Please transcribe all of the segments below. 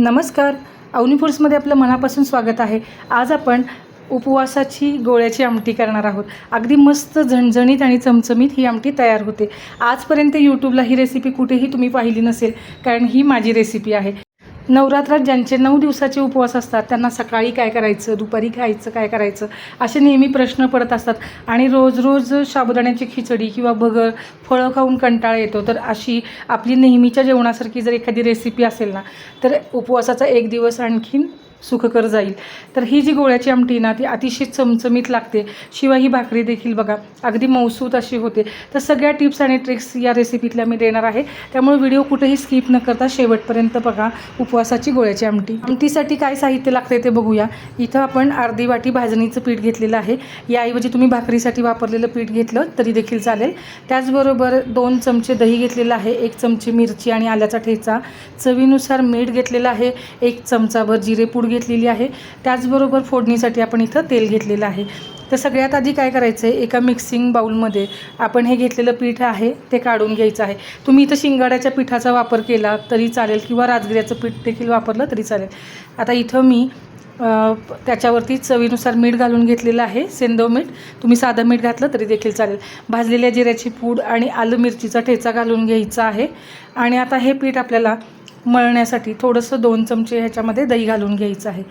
नमस्कार. अवनी फूड्समध्ये आपलं मनापासून स्वागत आहे. आज आपण उपवासाची गोळ्याची आमटी करणार आहोत. अगदी मस्त झणझणीत आणि चमचमीत ही आमटी तयार होते. आजपर्यंत यूट्यूबला ही रेसिपी कुठेही तुम्ही पाहिली नसेल कारण ही माझी रेसिपी आहे. नवरात्रात ज्यांचे नऊ दिवसाचे उपवास असतात त्यांना सकाळी काय करायचं दुपारी खायचं काय करायचं असे नेहमी प्रश्न पडत असतात. आणि रोज रोज साबुदाण्याची खिचडी किंवा भगर फळं खाऊन कंटाळा येतो. तर अशी आपली नेहमीच्या जेवणासारखी जर एखादी रेसिपी असेल ना तर उपवासाचा एक दिवस आणखीन सुखकर जाईल. तर ही जी गोळ्याची आमटी ना ती अतिशय चमचमीत लागते. शिवाय ही भाकरी देखील बघा अगदी मौसूत अशी होते. तर सगळ्या टिप्स आणि ट्रिक्स या रेसिपीतल्या मी देणार आहे. त्यामुळे व्हिडिओ कुठेही स्किप न करता शेवटपर्यंत बघा उपवासाची गोळ्याची आमटी. आमटीसाठी काय साहित्य लागते ते बघूया. इथं आपण अर्धी वाटी भाजणीचं पीठ घेतलेलं आहे. याऐवजी तुम्ही भाकरीसाठी वापरलेलं पीठ घेतलं तरी देखील चालेल. त्याचबरोबर दोन चमचे दही घेतलेलं आहे एक चमचे मिरची आणि आल्याचा ठेचा. चवीनुसार मीठ घेतलेलं आहे एक चमचाभर जिरेपूड घेतलेली आहे. त्याचबरोबर फोडणीसाठी आपण इथं तेल घेतलेलं आहे. तर सगळ्यात आधी काय करायचं आहे? एका मिक्सिंग बाऊलमध्ये आपण हे घेतलेलं पीठ आहे ते काढून घ्यायचं आहे. तुम्ही इथं शिंगाड्याच्या पिठाचा वापर केला तरी चालेल किंवा राजगिऱ्याचं पीठ देखील वापरलं तरी चालेल. आता इथं मी त्याच्यावरती चवीनुसार मीठ घालून घेतलेलं आहे सेंदव मीठ. तुम्ही साधं मीठ घातलं तरी देखील चालेल. भाजलेल्या जिऱ्याची पूड आणि आलं मिरचीचा ठेचा घालून घ्यायचा आहे. आणि आता हे पीठ आपल्याला मळण्यासाठी थोडंसं दोन चमचे ह्याच्यामध्ये दही घालून घ्यायचं आहे.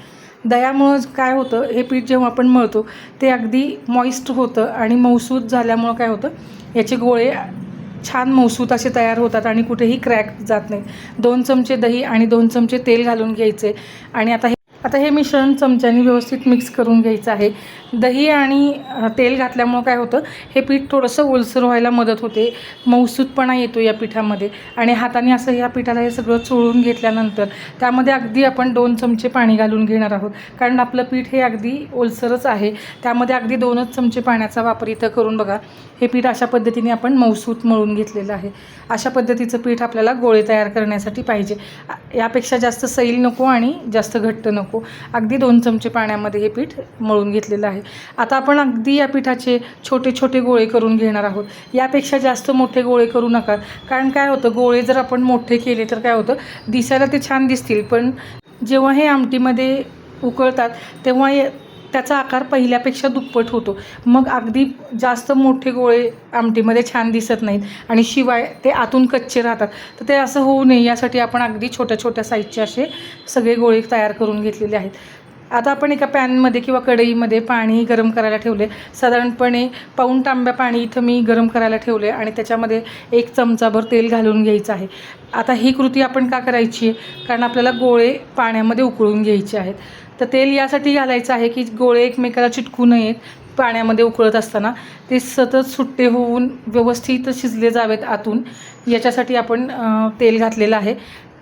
दह्यामुळं काय होतं हे पीठ जेव्हा आपण मळतो ते अगदी मॉइस्ट होतं आणि मौसूद झाल्यामुळं काय होतं याचे गोळे छान मौसूत असे तयार होतात आणि कुठेही क्रॅक जात नाही. दोन चमचे दही आणि दोन चमचे तेल घालून घ्यायचे. आणि आता हे आता हे मिश्रण चमच्याने व्यवस्थित मिक्स करून घ्यायचं आहे. दही आणि तेल घातल्यामुळं काय होतं हे पीठ थोडंसं ओलसर व्हायला मदत होते. मौसूदपणा येतो या पिठामध्ये. आणि हाताने असं या पिठाला हे सगळं चोळून घेतल्यानंतर त्यामध्ये अगदी आपण दोन चमचे पाणी घालून घेणार आहोत. कारण आपलं पीठ हे अगदी ओलसरच आहे. त्यामध्ये अगदी दोनच चमचे पाण्याचा वापर इथं करून बघा हे पीठ अशा पद्धतीने आपण मौसूत मळून घेतलेलं आहे. अशा पद्धतीचं पीठ आपल्याला गोळे तयार करण्यासाठी पाहिजे. यापेक्षा जास्त सैल नको आणि जास्त घट्ट नको. अगदी दोन चमचे पाण्यामध्ये हे पीठ मळून घेतलेलं आहे. आता आपण अगदी या पिठाचे छोटे छोटे गोळे करून घेणार आहोत. यापेक्षा जास्त मोठे गोळे करू नका. कारण काय होतं गोळे जर आपण मोठे केले तर काय होतं दिसायला ते छान दिसतील पण जेव्हा हे आमटीमध्ये उकळतात तेव्हा हे त्याचा आकार पहिल्यापेक्षा दुप्पट होतो. मग अगदी जास्त मोठे गोळे आमटीमध्ये छान दिसत नाहीत आणि शिवाय ते आतून कच्चे राहतात. तर ते असं होऊ नये यासाठी आपण अगदी छोट्या छोट्या साईजचे असे सगळे गोळे तयार करून घेतलेले आहेत. आता आपण एका पॅनमध्ये किंवा कढईमध्ये पाणी गरम करायला ठेवले. साधारणपणे पाऊण तांब्या पाणी इथं मी गरम करायला ठेवले आणि त्याच्यामध्ये एक चमचाभर तेल घालून घ्यायचं आहे. आता ही कृती आपण का करायची? आहे कारण आपल्याला गोळे पाण्यामध्ये उकळून घ्यायचे आहेत. तर तेल यासाठी घालायचं आहे की गोळे एकमेकाला चिटकू नयेत पाण्यामध्ये उकळत असताना. ते सतत सुट्टे होऊन व्यवस्थित शिजले जावेत आतून. याच्यासाठी आपण तेल घातलेलं आहे.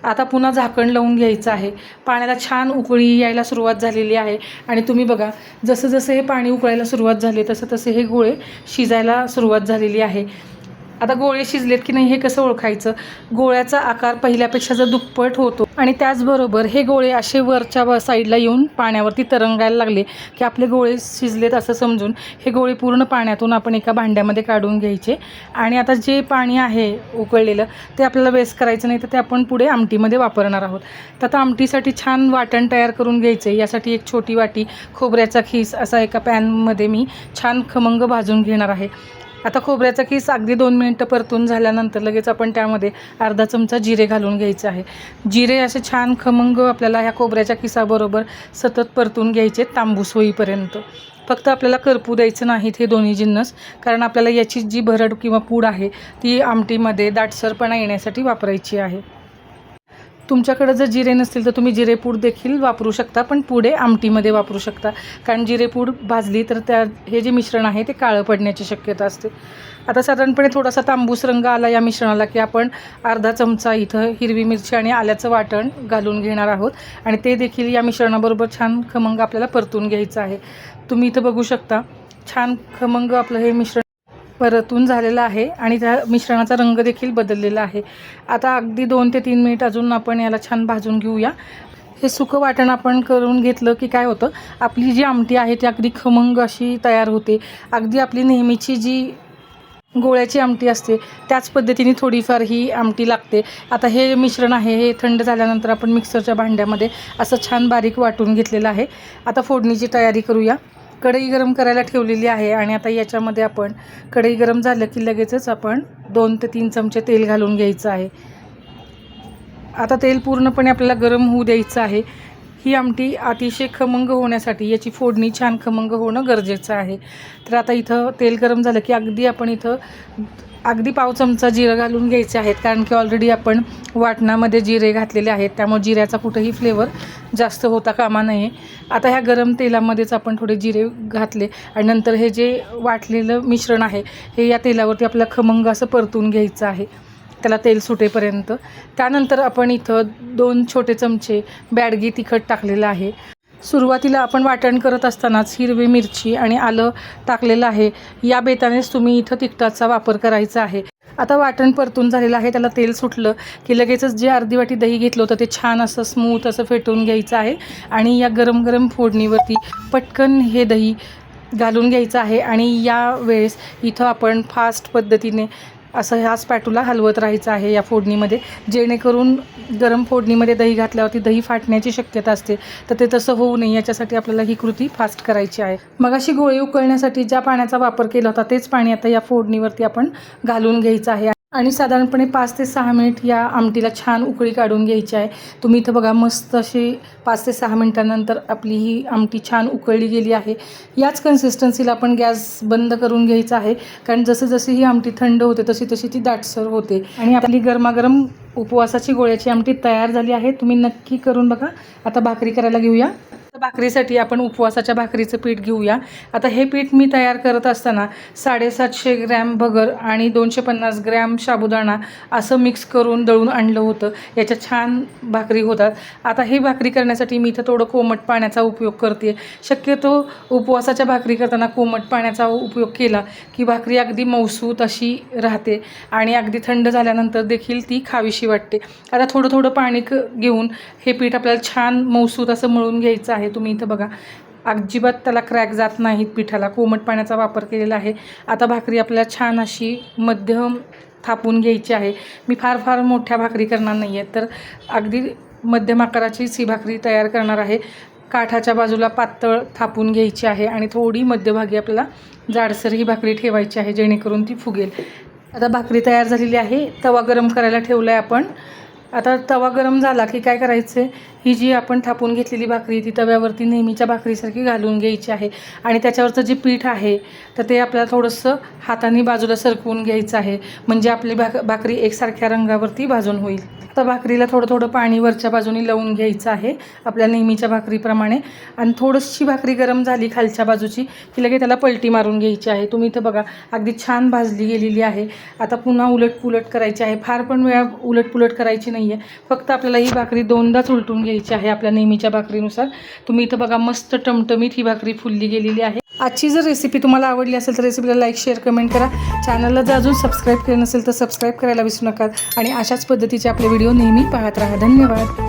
आता पुन्हा झाकण लावून घ्यायचं आहे. पाण्याला छान उकळी यायला सुरुवात झालेली आहे. आणि तुम्ही बघा जसं जसं हे पाणी उकळायला सुरुवात झाली तसं तसे हे गोळे शिजायला सुरुवात झालेली आहे. आता गोळे शिजलेत की नाही हे कसं ओळखायचं? गोळ्याचा आकार पहिल्यापेक्षा जर दुप्पट होतो आणि त्याचबरोबर हे गोळे असे वरच्या व साईडला येऊन पाण्यावरती तरंगायला लागले की आपले गोळे शिजलेत असं समजून हे गोळे पूर्ण पाण्यातून आपण एका भांड्यामध्ये काढून घ्यायचे आणि आता जे पाणी आहे उकळलेलं ते आपल्याला वेस्ट करायचं नाही तर ते आपण पुढे आमटीमध्ये वापरणार आहोत. तर आता आमटीसाठी छान वाटण तयार करून घ्यायचं आहे यासाठी एक छोटी वाटी खोबऱ्याचा खीस असा एका पॅनमध्ये मी छान खमंग भाजून घेणार आहे. आता खोबऱ्याचा खीस अगदी दोन मिनटं परतून झाल्यानंतर लगेच आपण त्यामध्ये अर्धा चमचा जिरे घालून घ्यायचं आहे. जिरे असे छान खमंग आपल्याला ह्या खोबऱ्याच्या किसाबरोबर सतत परतून घ्यायचे तांबूस होईपर्यंत. फक्त आपल्याला करपू द्यायचं नाहीत हे दोन्ही जिन्नस कारण आपल्याला याची जी भरड किंवा पूड आहे ती आमटीमध्ये दाटसरपणा येण्यासाठी वापरायची आहे. तुमच्याकडे जर जिरे नसतील तर तुम्ही जिरेपूड देखील वापरू शकता पण पुढे आमटीमध्ये वापरू शकता. कारण जिरेपूड भाजली तर त्या हे जे मिश्रण आहे ते काळं पडण्याची शक्यता असते. आता साधारणपणे थोडासा तांबूस रंग आला या मिश्रणाला की आपण अर्धा चमचा इथं हिरवी मिरची आणि आल्याचं वाटण घालून घेणार आहोत. आणि ते देखील या मिश्रणाबरोबर छान खमंग आपल्याला परतून घ्यायचं आहे. तुम्ही इथं बघू शकता छान खमंग आपलं हे मिश्रण परतून झालेला आहे आणि त्या मिश्रणाचा रंग देखील बदललेला आहे. आता अगदी दोन ते तीन मिनिट अजून आपण याला छान भाजून घेऊया. हे सुकं वाटण आपण करून घेतलं की काय होतं? आपली जी आमटी आहे ती अगदी खमंग अशी तयार होते. अगदी आपली नेहमीची जी गोळ्याची आमटी असते त्याच पद्धतीने थोडीफार ही आमटी लागते. आता हे मिश्रण आहे हे थंड झाल्यानंतर आपण मिक्सरच्या भांड्यामध्ये असं छान बारीक वाटून घेतलेलं आहे. आता फोडणीची तयारी करूया. कढई गरम करायला ठेवलेली आहे आणि आता याच्यामध्ये आपण कढई गरम झालं की लगेचच आपण दोन ते तीन चमचे तेल घालून घ्यायचं आहे. आता तेल पूर्णपणे आपल्याला गरम होऊ द्यायचं आहे. ही आमटी अतिशय खमंग होण्यासाठी याची फोडणी छान खमंग होणं गरजेचं आहे. तर आता इथं तेल गरम झालं की अगदी आपण इथं अगदी पाव चमचा जिरं घालून घ्यायचे आहेत कारण की ऑलरेडी आपण वाटणामध्ये जिरे घातलेले आहेत. त्यामुळे जिऱ्याचा कुठंही फ्लेवर जास्त होता कामा नये. आता ह्या गरम तेलामध्येच आपण थोडे जिरे घातले आणि नंतर हे जे वाटलेलं मिश्रण आहे हे या तेलावरती आपल्याला खमंग असं परतून घ्यायचं आहे. त्याला तेल सुटेपर्यंत. त्यानंतर आपण इथं दोन छोटे चमचे बॅडगी तिखट टाकलेलं आहे. सुरुवातीला आपण वाटण करत असतानाच हिरवी मिरची आणि आलं टाकलेलं आहे. या बेतानेच तुम्ही इथं तिखटाचा वापर करायचा आहे. आता वाटण परतून झालेलं आहे. त्याला तेल सुटलं की लगेचच जे अर्धी वाटी दही घेतलं होतं ते छान असं स्मूथ असं फेटून घ्यायचं आहे. आणि या गरम गरम फोडणीवरती पटकन हे दही घालून घ्यायचं आहे. आणि या वेळेस इथं आपण फास्ट पद्धतीने असं ह्या स्पॅटूला हलवत राहायचं आहे या फोडणीमध्ये. जेणेकरून गरम फोडणीमध्ये दही घातल्यावरती दही फाटण्याची शक्यता असते. तर ते तसं होऊ नये याच्यासाठी आपल्याला ही कृती फास्ट करायची आहे. मग अशी गोळी उकळण्यासाठी ज्या पाण्याचा वापर केला होता तेच पाणी आता या फोडणीवरती आपण घालून घ्यायचं आहे. आणि साधारणपणे पाच ते सहा मिनिट या आमटीला छान उकळी काढून घ्यायची आहे. तुम्ही इथं बघा मस्त अशी पाच ते सहा मिनिटानंतर आपली ही आमटी छान उकळली गेली आहे. याच कन्सिस्टन्सीला आपण गॅस बंद करून घ्यायचा आहे. कारण जसं जशी ही आमटी थंड होते तशी तशी ती दाटसर होते. आणि आपली गरमागरम उपवासाची गोळ्याची आमटी तयार झाली आहे. तुम्ही नक्की करून बघा. आता भाकरी करायला घेऊया. भाकरीसाठी आपण उपवासाच्या भाकरीचं पीठ घेऊया. आता हे पीठ मी तयार करत असताना साडेसातशे ग्रॅम भगर आणि दोनशे पन्नास ग्रॅम साबुदाणा असं मिक्स करून दळून आणलं होतं. याच्या छान भाकरी होतात. आता ही भाकरी करण्यासाठी मी इथं थोडं कोमट पाण्याचा उपयोग करते. शक्यतो उपवासाच्या भाकरी करताना कोमट पाण्याचा उपयोग केला की भाकरी अगदी मौसूत अशी राहते आणि अगदी थंड झाल्यानंतर देखील ती खावीशी वाटते. आता थोडं थोडं पाणी क घेऊन हे पीठ आपल्याला छान मौसूत असं मळून घ्यायचं आहे. तुम्ही इथं बघा अजिबात त्याला क्रॅक जात नाहीत पिठाला. कोमट पाण्याचा वापर केलेला आहे. आता भाकरी आपल्याला छान अशी मध्यम थापून घ्यायची आहे. मी फार फार मोठ्या भाकरी करणार नाही आहे तर अगदी मध्यम आकाराचीच ही भाकरी तयार करणार आहे. काठाच्या बाजूला पातळ थापून घ्यायची आहे आणि थोडी मध्यभागी आपल्याला जाडसर ही भाकरी ठेवायची आहे जेणेकरून ती फुगेल. आता भाकरी तयार झालेली आहे. तवा गरम करायला ठेवला आहे आपण. आता तवा गरम झाला की काय करायचं? आहे ही जी आपण थापून घेतलेली भाकरी ती तव्यावरती नेहमीच्या भाकरीसारखी घालून घ्यायची आहे. आणि त्याच्यावरचं जे पीठ आहे तर ते आपल्याला थोडंसं हाताने बाजूला सरकवून घ्यायचं आहे. म्हणजे आपली भाक भाकरी एकसारख्या रंगावरती भाजून होईल. आता भाकरीला थोडं थोडं पाणी वरच्या बाजूने लावून घ्यायचं आहे आपल्या नेहमीच्या भाकरीप्रमाणे. आणि थोडीशी भाकरी गरम झाली खालच्या बाजूची की लगेच त्याला पलटी मारून घ्यायची आहे. तुम्ही इथं बघा अगदी छान भाजली गेलेली आहे. आता पुन्हा उलटपुलट करायची आहे. फार पण वेळा उलटपुलट करायची नाही आहे फक्त आपल्याला ही भाकरी दोनदाच उलटून घ्यायची आहे आपल्या नेहमीच्या भाकरीनुसार. तुम्ही इथं बघा मस्त टमटमीत ही भाकरी फुलली गेलेली आहे. आजची जर रेसिपी तुम्हाला आवडली असेल तर रेसिपीला लाईक शेअर कमेंट करा. चॅनलला जर अजून सबस्क्राईब केलं नसेल तर सबस्क्राईब करायला विसरू नका. आणि अशाच पद्धतीचे आपले व्हिडिओ नेहमी पाहत राहा. धन्यवाद.